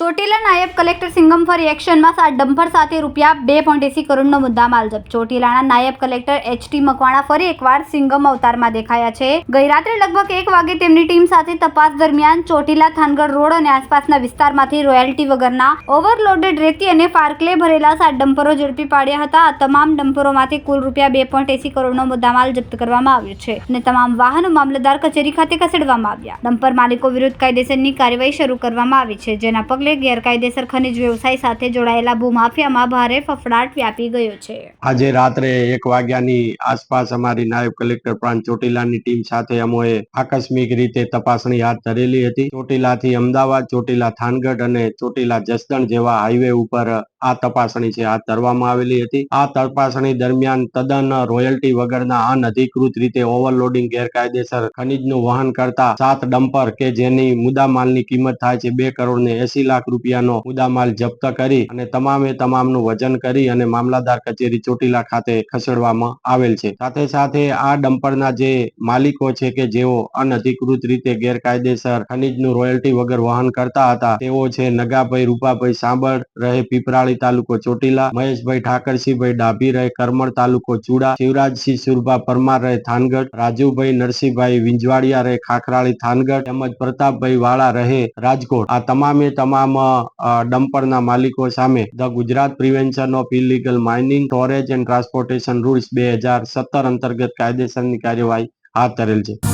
ચોટીલા નાયબ કલેક્ટર સિંગમ ફર એક્શનમાં સાત ડમ્પર સાથે રૂપિયા બે પોઈન્ટ એસી કરોડનો મુદ્દા માલ જપ્ત. ચોટીલાના નાયબ કલેક્ટર એચ ટી મકવાણા ફરી એકવાર સિંગમ અવતારમાં દેખાયા છે. ગઈ રાત્રે લગભગ એક વાગે તેમની ટીમ સાથે તપાસ દરમિયાન ચોટીલા થાનગઢ રોડ અને આસપાસના વિસ્તારમાંથી રોયલ્ટી વગરના ઓવરલોડેડ રેતી અને ફાર્કલે ભરેલા સાત ડમ્પરો ઝડપી પાડ્યા હતા. આ તમામ ડમ્પરોમાંથી કુલ રૂપિયા બે પોઈન્ટ એસી કરોડનો મુદ્દામાલ જપ્ત કરવામાં આવ્યો છે અને તમામ વાહનો મામલતદાર કચેરી ખાતે ખસેડવામાં આવ્યા. ડમ્પર માલિકો વિરુદ્ધ કાયદેસરની કાર્યવાહી શરૂ કરવામાં આવી છે, જેના પગલે ગેરકાયદેસર ખનિજ વ્યવસાય સાથે જોડાયેલા ભૂમાફિયામાં ભારે ફફડાટ વ્યાપી ગયો છે. આજે રાત્રે એક વાગ્યાની આસપાસ અમારી નાયબ કલેક્ટર પ્રાંત ચોટીલાની ટીમ સાથે અમોએ આકસ્મિક રીતે તપાસણી હાથ ધરેલી હતી. ચોટીલાથી અમદાવાદ, ચોટીલા થાનગઢ અને ચોટીલા જસદણ જેવા હાઈવે ઉપર આ તપાસણી છે. હાથ ધરવામાં આવેલી હતી. આ તપાસણી દરમિયાન તદ્દન રોયલ્ટી વગરના અનધિકૃત રીતે ઓવરલોડિંગ ગેરકાયદેસર ખનીજનું વહન કરતા સાત ડમ્પર કે જેની મુદ્દામાલની કિંમત થાય છે બે કરોડ ને એસી લાખ રૂપિયાનો મુદ્દામાલ જપ્ત કરી અને તમામે તમામનું વજન કરી અને મામલાદાર કચેરી ચોટીલા ખાતે ખસેડવામાં આવેલ છે. સાથે સાથે આ ડમ્પરના જે માલિકો છે કે જેઓ અનધિકૃત રીતે ગેરકાયદેસર ખનીજનું રોયલ્ટી વગર વહન કરતા હતા, તેઓ છે નગાભાઈ રૂપાભાઈ સાંભળ રહે, પીપરાળી તાલુકો ચોટીલા, મહેશભાઈ ઠાકરસિંહભાઈ ડાભી રહે કરમણ તાલુકો ચુડા, શિવરાજસિંહ સુરભા, પરમાર રહે થાનગઢ, રાજુભાઈ નરસિંહભાઈ વિંજવાડિયા રહે ખાખરાળી થાનગઢ, તેમજ પ્રતાપભાઈ વાળા રહે રાજકોટ. આ તમામે તમામ ડમ્પરના માલિકો સામે the Gujarat prevention of illegal mining, storage and transportation rules બે હજાર સત્તર અંતર્ગત કાયદેસરની કાર્યવાહી હાથ ધરેલ છે.